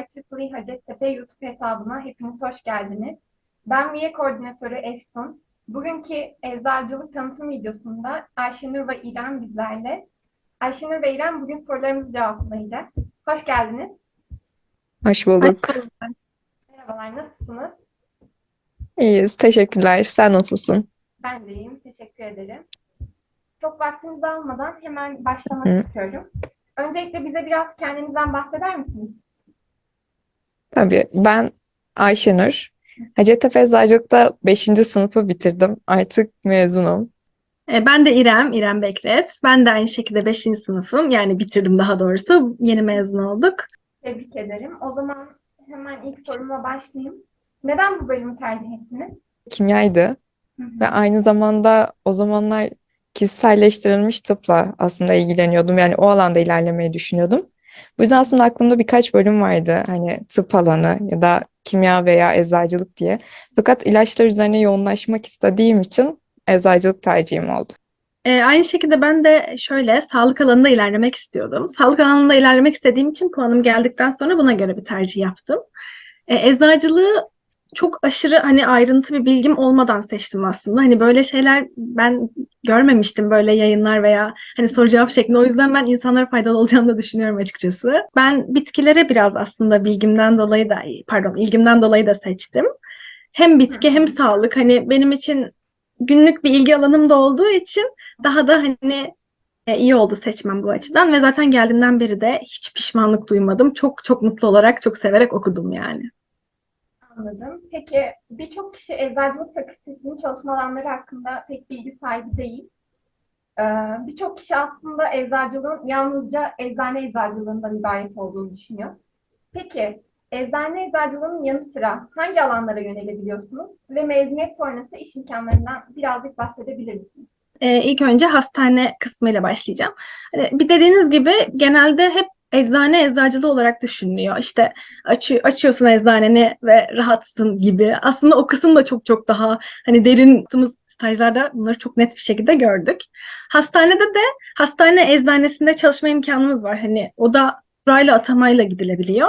IEEE Hacettepe YouTube hesabına hepiniz hoş geldiniz. Ben VIE Koordinatörü Efsun. Bugünkü eczacılık tanıtım videosunda Ayşenur ve İrem bizlerle. Ayşenur ve İrem bugün sorularımızı cevaplayacak. Hoş geldiniz. Hoş bulduk. Merhabalar, nasılsınız? İyiyiz. Teşekkürler. Sen nasılsın? Ben de iyiyim, teşekkür ederim. Çok vaktinizi almadan hemen başlamak Hı. istiyorum. Öncelikle bize biraz kendinizden bahseder misiniz? Tabii. Ben Ayşenur. Hacettepe Eczacılık'ta 5. sınıfı bitirdim. Artık mezunum. E, Ben de İrem, İrem Bekret. Ben de aynı şekilde 5. sınıfım. Yani bitirdim daha doğrusu. Yeni mezun olduk. Tebrik ederim. O zaman hemen ilk soruma başlayayım. Neden bu bölümü tercih ettiniz? Kimyaydı Hı hı. ve aynı zamanda o zamanlar kişiselleştirilmiş tıpla aslında ilgileniyordum. Yani o alanda ilerlemeyi düşünüyordum. Bu yüzden aslında aklımda birkaç bölüm vardı. Hani tıp alanı ya da kimya veya eczacılık diye. Fakat ilaçlar üzerine yoğunlaşmak istediğim için eczacılık tercihim oldu. E, aynı şekilde ben de şöyle sağlık alanında ilerlemek istiyordum. Sağlık alanında ilerlemek istediğim için puanım geldikten sonra buna göre bir tercih yaptım. E, eczacılığı çok aşırı hani ayrıntı bir bilgim olmadan seçtim aslında. Hani böyle şeyler ben görmemiştim böyle yayınlar veya hani soru cevap şeklinde. O yüzden ben insanlara faydalı olacağını da düşünüyorum açıkçası. Ben bitkilere biraz aslında bilgimden dolayı da pardon ilgimden dolayı da seçtim. Hem bitki hem sağlık hani benim için günlük bir ilgi alanım da olduğu için daha da hani e, iyi oldu seçmem bu açıdan ve zaten geldiğimden beri de hiç pişmanlık duymadım. Çok çok mutlu olarak, çok severek okudum yani. Anladım. Peki birçok kişi eczacılık fakültesinin çalışma alanları hakkında pek bilgi sahibi değil. Ee, birçok kişi aslında eczacılığın yalnızca eczane eczacılığından ibaret olduğunu düşünüyor. Peki eczane eczacılığının yanı sıra hangi alanlara yönelebiliyorsunuz ve mezuniyet sonrası iş imkanlarından birazcık bahsedebilir misiniz? E, ilk önce hastane kısmıyla başlayacağım. Hani bir dediğiniz gibi genelde hep eczane eczacılığı olarak düşünülüyor. İşte açı, açıyorsun eczaneni ve rahatsın gibi. Aslında o kısım da çok çok daha hani derin yaptığımız stajlarda bunları çok net bir şekilde gördük. Hastanede de hastane eczanesinde çalışma imkanımız var. Hani o da burayla atamayla gidilebiliyor.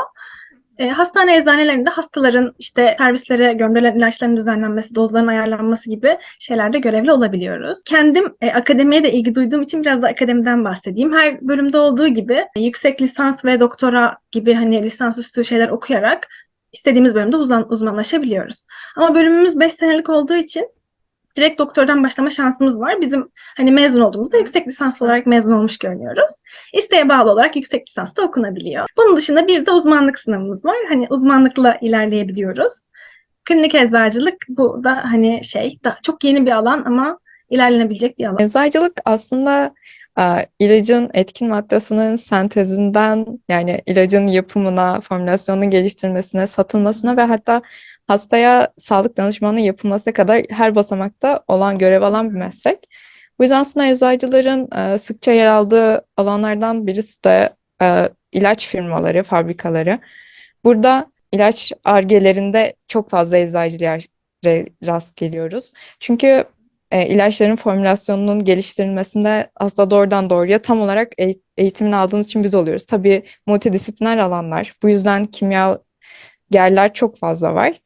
E, hastane eczanelerinde hastaların işte servislere gönderilen ilaçların düzenlenmesi, dozların ayarlanması gibi şeylerde görevli olabiliyoruz. Kendim e, akademiye de ilgi duyduğum için biraz da akademiden bahsedeyim. Her bölümde olduğu gibi e, yüksek lisans ve doktora gibi hani lisansüstü şeyler okuyarak istediğimiz bölümde uzman, uzmanlaşabiliyoruz. Ama bölümümüz 5 senelik olduğu için direkt doktordan başlama şansımız var. Bizim hani mezun olduğumuzda yüksek lisans olarak mezun olmuş görünüyoruz. İsteğe bağlı olarak yüksek lisans da okunabiliyor. Bunun dışında bir de uzmanlık sınavımız var. Hani uzmanlıkla ilerleyebiliyoruz. Klinik eczacılık bu da hani şey da çok yeni bir alan ama ilerlenebilecek bir alan. Eczacılık aslında ilacın etkin maddesinin sentezinden yani ilacın yapımına, formülasyonunun geliştirilmesine, satılmasına ve hatta hastaya sağlık danışmanlığı yapılmasına kadar her basamakta olan görev alan bir meslek. Bu yüzden aslında eczacıların e, sıkça yer aldığı alanlardan birisi de e, ilaç firmaları, fabrikaları. Burada ilaç argelerinde çok fazla eczacılığa re- rast geliyoruz. Çünkü e, ilaçların formülasyonunun geliştirilmesinde aslında doğrudan doğruya tam olarak eğ- eğitimini aldığımız için biz oluyoruz. Tabii multidisipliner alanlar. Bu yüzden kimyagerler çok fazla var.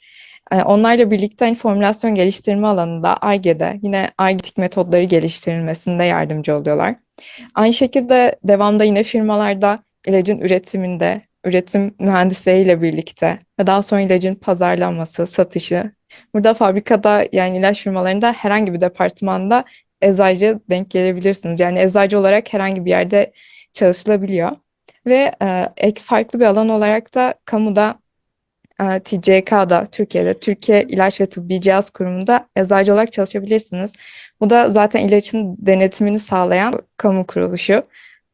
E, onlarla birlikte hani formülasyon geliştirme alanında Ar-Ge'de yine Ar-Ge'tik metodları geliştirilmesinde yardımcı oluyorlar. Aynı şekilde devamda yine firmalarda ilacın üretiminde, üretim mühendisleriyle birlikte ve daha sonra ilacın pazarlanması, satışı. Burada fabrikada yani ilaç firmalarında herhangi bir departmanda eczacı denk gelebilirsiniz. Yani eczacı olarak herhangi bir yerde çalışılabiliyor. Ve e, farklı bir alan olarak da kamuda e, TCK'da Türkiye'de Türkiye İlaç ve Tıbbi Cihaz Kurumu'nda eczacı olarak çalışabilirsiniz. Bu da zaten ilacın denetimini sağlayan kamu kuruluşu.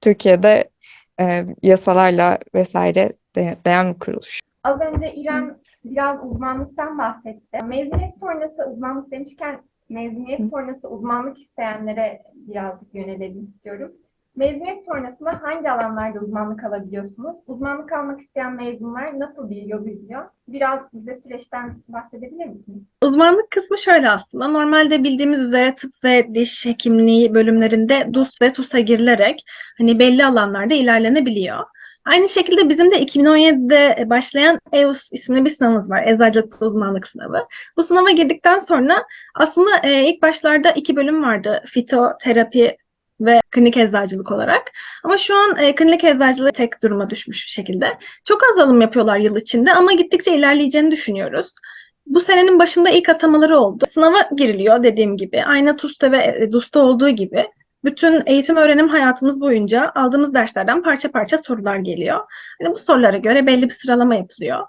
Türkiye'de e, yasalarla vesaire denetleyen bir kuruluş. Az önce İrem biraz uzmanlıktan bahsetti. Mezuniyet sonrası uzmanlık demişken mezuniyet sonrası uzmanlık isteyenlere birazcık yönelelim istiyorum. Mezuniyet sonrasında hangi alanlarda uzmanlık alabiliyorsunuz? Uzmanlık almak isteyen mezunlar nasıl bir yol izliyor? Biraz bize süreçten bahsedebilir misiniz? Uzmanlık kısmı şöyle aslında. Normalde bildiğimiz üzere tıp ve diş hekimliği bölümlerinde DUS ve TUS'a girilerek hani belli alanlarda ilerlenebiliyor. Aynı şekilde bizim de 2017'de başlayan EUS isimli bir sınavımız var. Eczacılık uzmanlık sınavı. Bu sınava girdikten sonra aslında e, ilk başlarda iki bölüm vardı. Fitoterapi ve klinik eczacılık olarak. Ama şu an e, klinik eczacılığı tek duruma düşmüş bir şekilde. Çok az alım yapıyorlar yıl içinde ama gittikçe ilerleyeceğini düşünüyoruz. Bu senenin başında ilk atamaları oldu. Sınava giriliyor dediğim gibi. Aynı TUS'ta ve e, DUS'ta olduğu gibi. Bütün eğitim öğrenim hayatımız boyunca aldığımız derslerden parça parça sorular geliyor. Hani bu sorulara göre belli bir sıralama yapılıyor.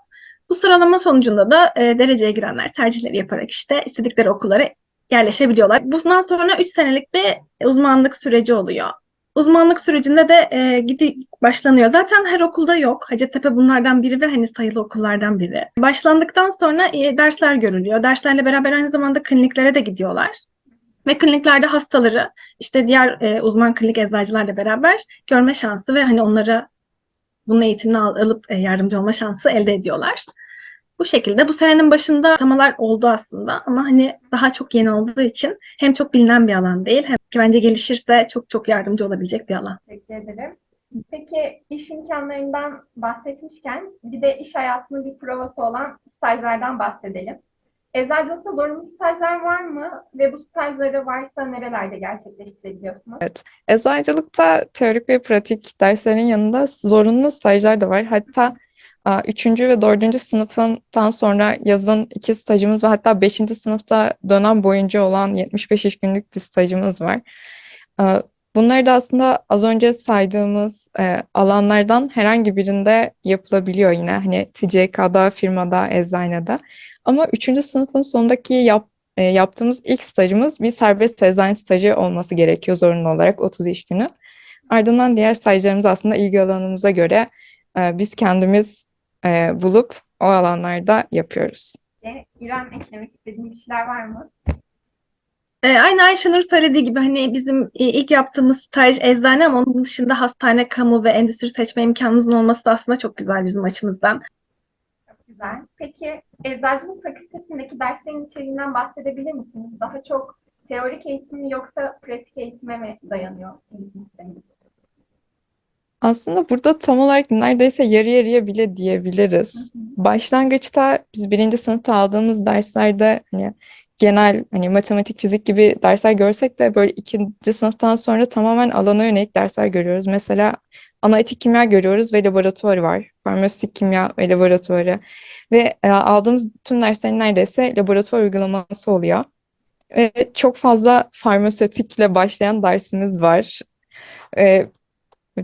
Bu sıralama sonucunda da e, dereceye girenler tercihleri yaparak işte istedikleri okullara yerleşebiliyorlar. Bundan sonra 3 senelik bir uzmanlık süreci oluyor. Uzmanlık sürecinde de e, gidi başlanıyor. Zaten her okulda yok. Hacettepe bunlardan biri ve hani sayılı okullardan biri. Başlandıktan sonra e, dersler görülüyor. Derslerle beraber aynı zamanda kliniklere de gidiyorlar. Ve kliniklerde hastaları işte diğer e, uzman klinik eczacılarla beraber görme şansı ve hani onlara bunun eğitimini al- alıp e, yardımcı olma şansı elde ediyorlar. Bu şekilde bu senenin başında atamalar oldu aslında ama hani daha çok yeni olduğu için hem çok bilinen bir alan değil hem ki bence gelişirse çok çok yardımcı olabilecek bir alan. Teşekkür ederim. Peki iş imkanlarından bahsetmişken bir de iş hayatının bir provası olan stajlardan bahsedelim. Eczacılıkta zorunlu stajlar var mı? Ve bu stajları varsa nerelerde gerçekleştirebiliyorsunuz? Eczacılıkta teorik ve pratik derslerin yanında zorunlu stajlar da var. Hatta üçüncü ve dördüncü sınıfından sonra yazın iki stajımız ve hatta beşinci sınıfta dönem boyunca olan 75 iş günlük bir stajımız var. A, Bunlar da aslında az önce saydığımız e, alanlardan herhangi birinde yapılabiliyor yine. Hani TCK'da, firmada, eczanede. Ama üçüncü sınıfın sonundaki yap, e, yaptığımız ilk stajımız bir serbest eczane stajı olması gerekiyor zorunlu olarak 30 iş günü. Ardından diğer stajlarımız aslında ilgi alanımıza göre e, biz kendimiz e, bulup o alanlarda yapıyoruz. E, İrem eklemek istediğin bir şeyler var mı? Ee, aynı Ayşenur söylediği gibi hani bizim e, ilk yaptığımız staj eczane ama onun dışında hastane, kamu ve endüstri seçme imkanımızın olması da aslında çok güzel bizim açımızdan. Çok güzel. Peki eczacılık fakültesindeki derslerin içeriğinden bahsedebilir misiniz? Daha çok teorik eğitim mi yoksa pratik eğitime mi dayanıyor eğitim sistemimiz? Aslında burada tam olarak neredeyse yarı yarıya bile diyebiliriz. Başlangıçta biz birinci sınıfta aldığımız derslerde hani genel hani matematik, fizik gibi dersler görsek de böyle ikinci sınıftan sonra tamamen alana yönelik dersler görüyoruz. Mesela analitik kimya görüyoruz ve laboratuvarı var. Farmasötik kimya ve laboratuvarı. Ve e, aldığımız tüm derslerin neredeyse laboratuvar uygulaması oluyor. Ve çok fazla farmasötikle başlayan dersimiz var. E,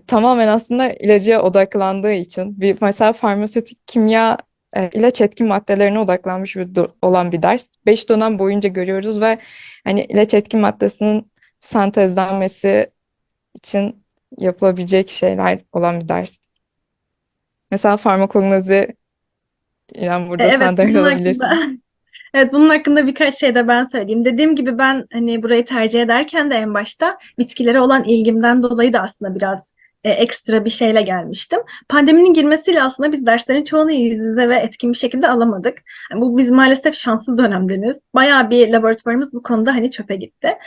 tamamen aslında ilaca odaklandığı için bir mesela farmasötik kimya e, ilaç etkin maddelerine odaklanmış bir olan bir ders. Beş dönem boyunca görüyoruz ve hani ilaç etkin maddesinin sentezlenmesi için yapılabilecek şeyler olan bir ders. Mesela farmakognozi İrem burada Evet, sen de alabilirsin. hakkında, evet, bunun hakkında birkaç şey de ben söyleyeyim. Dediğim gibi ben hani burayı tercih ederken de en başta bitkilere olan ilgimden dolayı da aslında biraz e, ekstra bir şeyle gelmiştim. Pandeminin girmesiyle aslında biz derslerin çoğunu yüz yüze ve etkin bir şekilde alamadık. Yani bu biz maalesef şanssız dönemdeniz. Bayağı bir laboratuvarımız bu konuda hani çöpe gitti.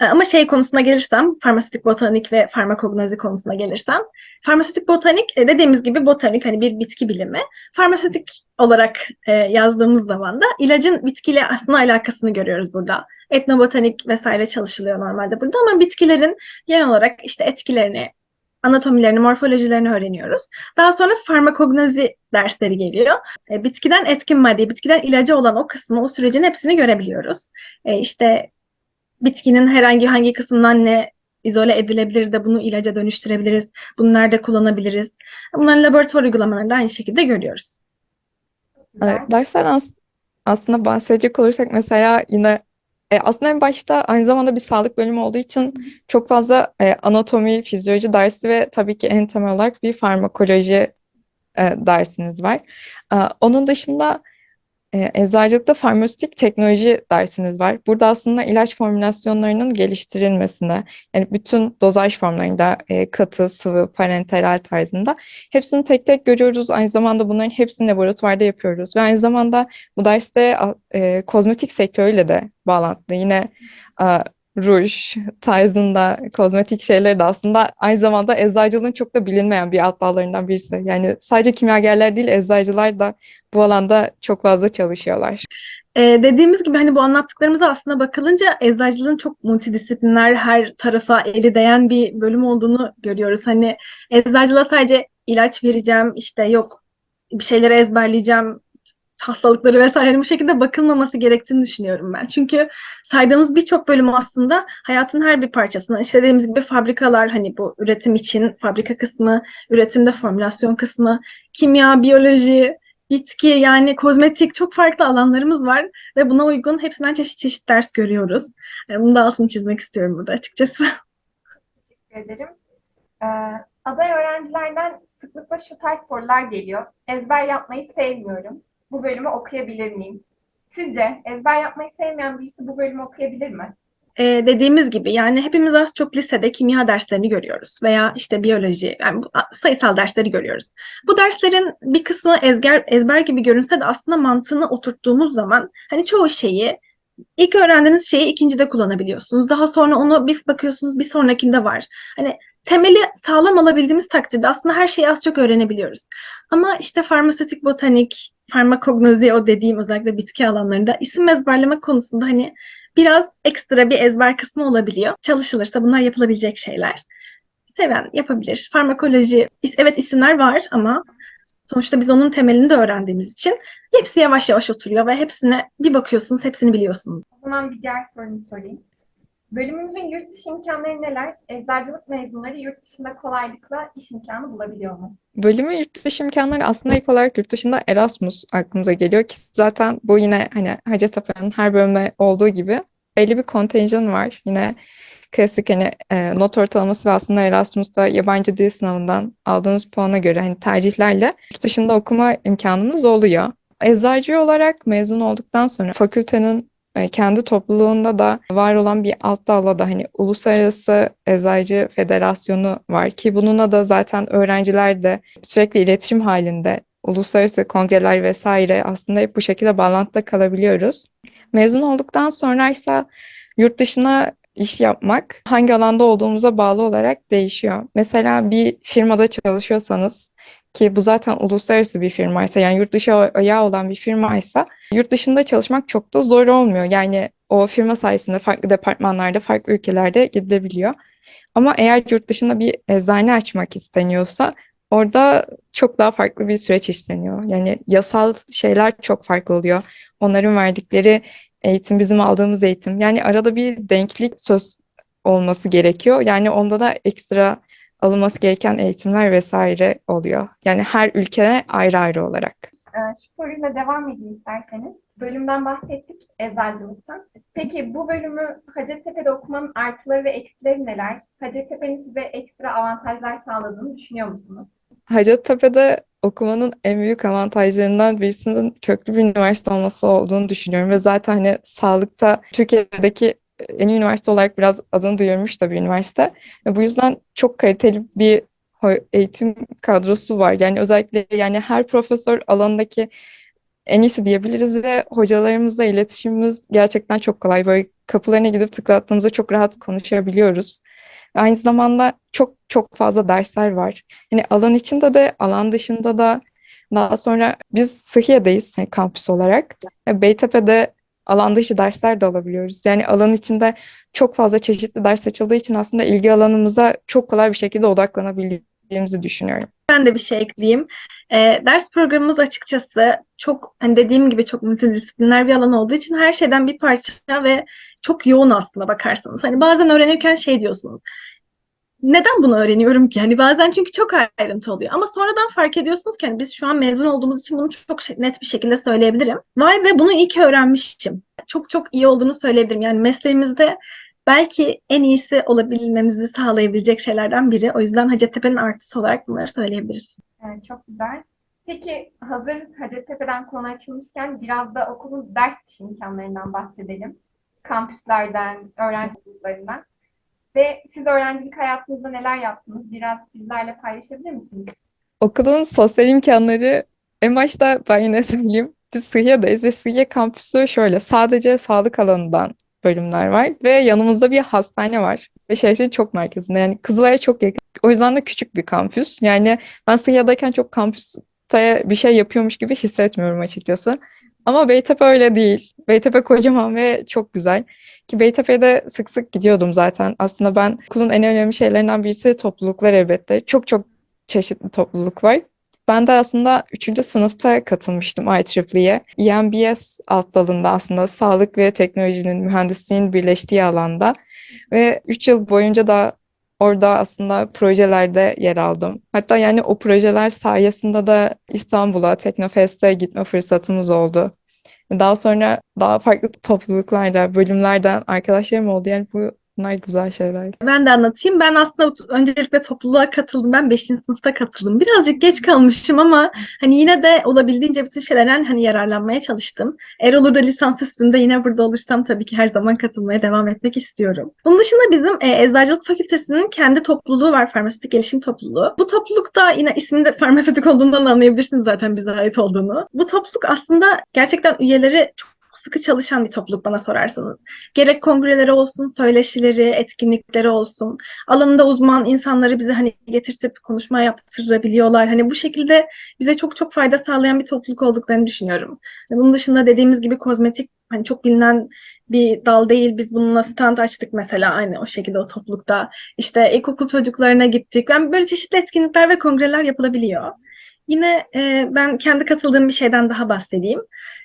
E, Ama şey konusuna gelirsem, farmasötik botanik ve farmakognozi konusuna gelirsem, farmasötik botanik e, dediğimiz gibi botanik hani bir bitki bilimi. Farmasötik olarak yazdığımız zaman da ilacın bitkiyle aslında alakasını görüyoruz burada. Etnobotanik vesaire çalışılıyor normalde burada ama bitkilerin genel olarak işte etkilerini, anatomilerini, morfolojilerini öğreniyoruz. Daha sonra farmakognozi dersleri geliyor. E, bitkiden etkin madde, bitkiden ilacı olan o kısmı, o sürecin hepsini görebiliyoruz. E, işte bitkinin herhangi hangi kısmından ne izole edilebilir de bunu ilaca dönüştürebiliriz. Bunu nerede kullanabiliriz? Bunların laboratuvar uygulamalarını da aynı şekilde görüyoruz. Evet, derslerden as- aslında bahsedecek olursak mesela yine e, aslında en başta aynı zamanda bir sağlık bölümü olduğu için çok fazla e, anatomi, fizyoloji dersi ve tabii ki en temel olarak bir farmakoloji e, dersiniz var. E, onun dışında eczacılıkta farmasötik teknoloji dersimiz var. Burada aslında ilaç formülasyonlarının geliştirilmesine, yani bütün dozaj formlarında e, katı, sıvı, parenteral tarzında hepsini tek tek görüyoruz. Aynı zamanda bunların hepsini laboratuvarda yapıyoruz ve aynı zamanda bu derste e, kozmetik sektörüyle de bağlantılı. Yine a, ruj tarzında kozmetik şeyleri de aslında aynı zamanda eczacılığın çok da bilinmeyen bir alt dallarından birisi. Yani sadece kimyagerler değil, eczacılar da bu alanda çok fazla çalışıyorlar. Ee, dediğimiz gibi hani bu anlattıklarımıza aslında bakılınca eczacılığın çok multidisipliner, her tarafa eli değen bir bölüm olduğunu görüyoruz. Hani eczacılığa sadece ilaç vereceğim, işte yok bir şeyleri ezberleyeceğim, hastalıkları vesaire bu şekilde bakılmaması gerektiğini düşünüyorum ben. Çünkü saydığımız birçok bölüm aslında hayatın her bir parçasına, işte dediğimiz gibi fabrikalar hani bu üretim için fabrika kısmı, üretimde formülasyon kısmı, kimya, biyoloji, bitki yani kozmetik çok farklı alanlarımız var ve buna uygun hepsinden çeşit çeşit ders görüyoruz. Yani bunu da altını çizmek istiyorum burada açıkçası. Teşekkür ederim. Ee, aday öğrencilerden sıklıkla şu tarz sorular geliyor. Ezber yapmayı sevmiyorum. Bu bölümü okuyabilir miyim? Sizce ezber yapmayı sevmeyen birisi bu bölümü okuyabilir mi? Ee, dediğimiz gibi yani hepimiz az çok lisede kimya derslerini görüyoruz veya işte biyoloji yani sayısal dersleri görüyoruz. Bu derslerin bir kısmı ezber, ezber gibi görünse de aslında mantığını oturttuğumuz zaman hani çoğu şeyi ilk öğrendiğiniz şeyi ikincide kullanabiliyorsunuz. Daha sonra onu bir bakıyorsunuz bir sonrakinde var. Hani temeli sağlam alabildiğimiz takdirde aslında her şeyi az çok öğrenebiliyoruz. Ama işte farmasötik botanik, farmakognozi o dediğim özellikle bitki alanlarında isim ezberlemek konusunda hani biraz ekstra bir ezber kısmı olabiliyor. Çalışılırsa bunlar yapılabilecek şeyler. Seven yapabilir. Farmakoloji, evet isimler var ama sonuçta biz onun temelini de öğrendiğimiz için hepsi yavaş yavaş oturuyor ve hepsine bir bakıyorsunuz, hepsini biliyorsunuz. O zaman bir diğer sorumu sorayım. Bölümümüzün yurt dışı imkanları neler? Eczacılık mezunları yurt dışında kolaylıkla iş imkanı bulabiliyor mu? Bölümün yurt dışı imkanları aslında ilk olarak yurt dışında Erasmus aklımıza geliyor ki zaten bu yine hani Hacettepe'nin her bölümde olduğu gibi belli bir kontenjan var. Yine klasik hani e, not ortalaması ve aslında Erasmus'ta yabancı dil sınavından aldığımız puana göre hani tercihlerle yurt dışında okuma imkanımız oluyor. Eczacı olarak mezun olduktan sonra fakültenin kendi topluluğunda da var olan bir alt dalda da hani Uluslararası Eczacı Federasyonu var ki bununla da zaten öğrenciler de sürekli iletişim halinde uluslararası kongreler vesaire aslında hep bu şekilde bağlantıda kalabiliyoruz. Mezun olduktan sonra ise yurt dışına iş yapmak hangi alanda olduğumuza bağlı olarak değişiyor. Mesela bir firmada çalışıyorsanız ki bu zaten uluslararası bir firmaysa yani yurt dışı ayağı olan bir firmaysa yurt dışında çalışmak çok da zor olmuyor. Yani o firma sayesinde farklı departmanlarda, farklı ülkelerde gidilebiliyor. Ama eğer yurt dışında bir eczane açmak isteniyorsa orada çok daha farklı bir süreç işleniyor. Yani yasal şeyler çok farklı oluyor. Onların verdikleri eğitim, bizim aldığımız eğitim. Yani arada bir denklik söz olması gerekiyor. Yani onda da ekstra alınması gereken eğitimler vesaire oluyor. Yani her ülkeye ayrı ayrı olarak. Ee, şu soruyla devam edeyim isterseniz. Bölümden bahsettik, eczacılıktan. Peki bu bölümü Hacettepe'de okumanın artıları ve eksileri neler? Hacettepe'nin size ekstra avantajlar sağladığını düşünüyor musunuz? Hacettepe'de okumanın en büyük avantajlarından birisinin köklü bir üniversite olması olduğunu düşünüyorum ve zaten hani sağlıkta Türkiye'deki en iyi üniversite olarak biraz adını duyurmuş da bir üniversite ve bu yüzden çok kaliteli bir eğitim kadrosu var. Yani özellikle yani her profesör alanındaki en iyisi diyebiliriz ve hocalarımızla iletişimimiz gerçekten çok kolay. Böyle kapılarına gidip tıklattığımızda çok rahat konuşabiliyoruz. Aynı zamanda çok çok fazla dersler var. Hani alan içinde de alan dışında da daha sonra biz Sıhhiye'deyiz hani kampüs olarak. E, Beytepe'de alan dışı dersler de alabiliyoruz. Yani alan içinde çok fazla çeşitli ders açıldığı için aslında ilgi alanımıza çok kolay bir şekilde odaklanabildiğimizi düşünüyorum. Ben de bir şey ekleyeyim. Ee, ders programımız açıkçası çok hani dediğim gibi çok multidisipliner bir alan olduğu için her şeyden bir parça ve çok yoğun aslında bakarsanız. Hani bazen öğrenirken şey diyorsunuz. Neden bunu öğreniyorum ki? Hani bazen çünkü çok ayrıntı oluyor. Ama sonradan fark ediyorsunuz ki hani biz şu an mezun olduğumuz için bunu çok net bir şekilde söyleyebilirim. Vay be bunu iyi ki öğrenmişim. Çok çok iyi olduğunu söyleyebilirim. Yani mesleğimizde belki en iyisi olabilmemizi sağlayabilecek şeylerden biri. O yüzden Hacettepe'nin artısı olarak bunları söyleyebiliriz. Evet, çok güzel. Peki hazır Hacettepe'den konu açılmışken biraz da okulun ders imkanlarından bahsedelim. Kampüslerden, öğrenci gruplarından. Ve siz öğrencilik hayatınızda neler yaptınız? Biraz bizlerle paylaşabilir misiniz? Okulun sosyal imkanları en başta ben yine söyleyeyim. Biz Sıhhiye'deyiz ve Sıhhiye kampüsü şöyle sadece sağlık alanından bölümler var ve yanımızda bir hastane var ve şehrin çok merkezinde yani Kızılay'a çok yakın. O yüzden de küçük bir kampüs. Yani ben Sıhhiye'deyken çok kampüste bir şey yapıyormuş gibi hissetmiyorum açıkçası. Ama Beytepe öyle değil. Beytepe kocaman ve çok güzel. Ki Beytepe'ye de sık sık gidiyordum zaten. Aslında ben okulun en önemli şeylerinden birisi topluluklar elbette. Çok çok çeşitli topluluk var. Ben de aslında 3. sınıfta katılmıştım IEEE'ye. EMBS alt dalında aslında sağlık ve teknolojinin, mühendisliğin birleştiği alanda. Ve 3 yıl boyunca da orada aslında projelerde yer aldım. Hatta yani o projeler sayesinde de İstanbul'a, Teknofest'e gitme fırsatımız oldu. Daha sonra daha farklı topluluklarda, bölümlerden arkadaşlarım oldu. Yani bu bunlar güzel şeyler. Ben de anlatayım. Ben aslında öncelikle topluluğa katıldım. Ben 5. sınıfta katıldım. Birazcık geç kalmışım ama hani yine de olabildiğince bütün şeylerden hani yararlanmaya çalıştım. Eğer olur da lisans üstünde yine burada olursam tabii ki her zaman katılmaya devam etmek istiyorum. Bunun dışında bizim e, Eczacılık Fakültesi'nin kendi topluluğu var. Farmasötik Gelişim Topluluğu. Bu toplulukta yine isminde farmasötik olduğundan anlayabilirsiniz zaten bize ait olduğunu. Bu topluluk aslında gerçekten üyeleri çok sıkı çalışan bir topluluk bana sorarsanız. Gerek kongreleri olsun, söyleşileri, etkinlikleri olsun. Alanında uzman insanları bize hani getirtip konuşma yaptırabiliyorlar. Hani bu şekilde bize çok çok fayda sağlayan bir topluluk olduklarını düşünüyorum. Bunun dışında dediğimiz gibi kozmetik hani çok bilinen bir dal değil. Biz bununla stand açtık mesela aynı o şekilde o toplulukta. İşte ilkokul çocuklarına gittik. Yani böyle çeşitli etkinlikler ve kongreler yapılabiliyor. Yine e, ben kendi katıldığım bir şeyden daha bahsedeyim.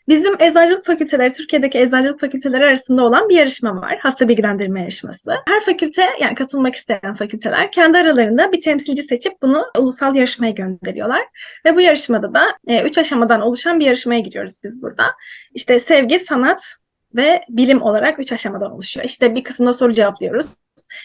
Bizim eczacılık fakülteleri, Türkiye'deki eczacılık fakülteleri arasında olan bir yarışma var. Hasta bilgilendirme yarışması. Her fakülte, yani katılmak isteyen fakülteler kendi aralarında bir temsilci seçip bunu ulusal yarışmaya gönderiyorlar. Ve bu yarışmada da e, üç aşamadan oluşan bir yarışmaya giriyoruz biz burada. İşte sevgi, sanat ve bilim olarak üç aşamadan oluşuyor. İşte bir kısımda soru cevaplıyoruz.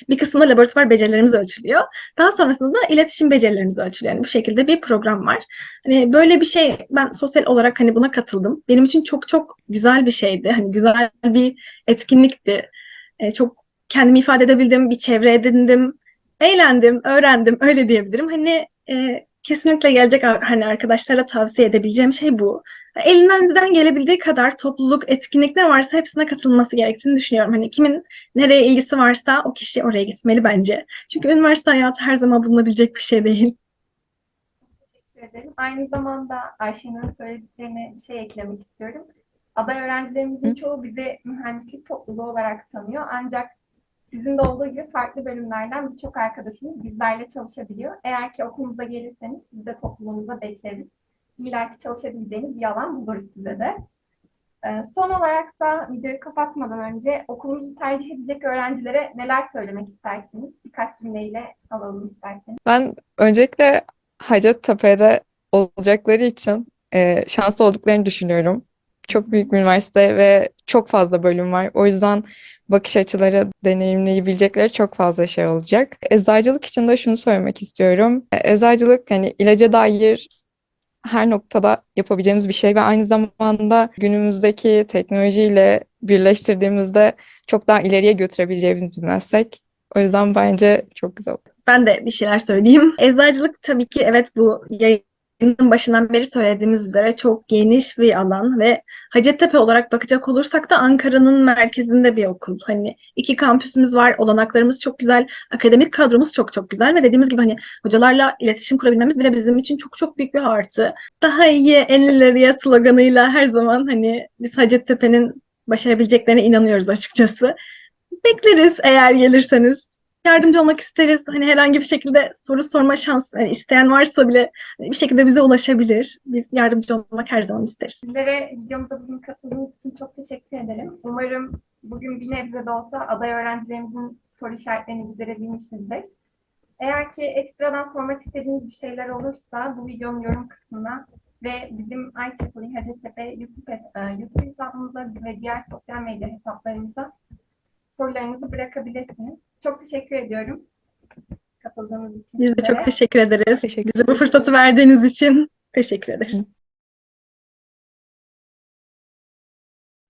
Bir kısımda laboratuvar becerilerimiz ölçülüyor. Daha sonrasında da iletişim becerilerimiz ölçülüyor. Yani bu şekilde bir program var. Hani böyle bir şey ben sosyal olarak hani buna katıldım. Benim için çok çok güzel bir şeydi. Hani güzel bir etkinlikti. E, çok kendimi ifade edebildim, bir çevre edindim. Eğlendim, öğrendim öyle diyebilirim. Hani e, kesinlikle gelecek hani arkadaşlara tavsiye edebileceğim şey bu. Elinden gelebildiği kadar topluluk, etkinlik ne varsa hepsine katılması gerektiğini düşünüyorum. Hani kimin nereye ilgisi varsa o kişi oraya gitmeli bence. Çünkü üniversite hayatı her zaman bulunabilecek bir şey değil. Teşekkür ederim. Aynı zamanda Ayşenur'un söylediklerine bir şey eklemek istiyorum. Aday öğrencilerimizin Hı. çoğu bizi mühendislik topluluğu olarak tanıyor. Ancak sizin de olduğu gibi farklı bölümlerden birçok arkadaşınız bizlerle çalışabiliyor. Eğer ki okulumuza gelirseniz sizi de topluluğumuza bekleriz. İlla ki çalışabileceğiniz bir alan buluruz size de. Ee, Son olarak da videoyu kapatmadan önce okulumuzu tercih edecek öğrencilere neler söylemek istersiniz? Birkaç cümleyle alalım isterseniz. Ben öncelikle Hacettepe'de olacakları için e, şanslı olduklarını düşünüyorum. Çok büyük bir üniversite ve çok fazla bölüm var. O yüzden bakış açıları deneyimleyebilecekleri çok fazla şey olacak. Eczacılık için de şunu söylemek istiyorum. E, Eczacılık hani ilaca dair her noktada yapabileceğimiz bir şey ve aynı zamanda günümüzdeki teknolojiyle birleştirdiğimizde çok daha ileriye götürebileceğimiz bir meslek. O yüzden bence çok güzel. Ben de bir şeyler söyleyeyim. Eczacılık tabii ki evet bu yayının başından beri söylediğimiz üzere çok geniş bir alan ve Hacettepe olarak bakacak olursak da Ankara'nın merkezinde bir okul. Hani iki kampüsümüz var, olanaklarımız çok güzel, akademik kadromuz çok çok güzel ve dediğimiz gibi hani hocalarla iletişim kurabilmemiz bile bizim için çok çok büyük bir artı. Daha iyi en ileriye sloganıyla her zaman hani biz Hacettepe'nin başarabileceklerine inanıyoruz açıkçası. Bekleriz eğer gelirseniz. Yardımcı olmak isteriz. Hani herhangi bir şekilde soru sorma şansı hani isteyen varsa bile bir şekilde bize ulaşabilir. Biz yardımcı olmak her zaman isteriz. Sizlere videomuza bugün katıldığınız için çok teşekkür ederim. Umarım bugün bir nebze de olsa aday öğrencilerimizin soru işaretlerini giderebilmişizdir. Eğer ki ekstradan sormak istediğiniz bir şeyler olursa bu videonun yorum kısmına ve bizim IEEE Hacettepe YouTube, e, YouTube hesabımıza ve diğer sosyal medya hesaplarımıza sorularınızı bırakabilirsiniz. Çok teşekkür ediyorum katıldığınız için Biz de çok teşekkür ederiz. Teşekkür Bize bu fırsatı verdiğiniz için teşekkür ederiz.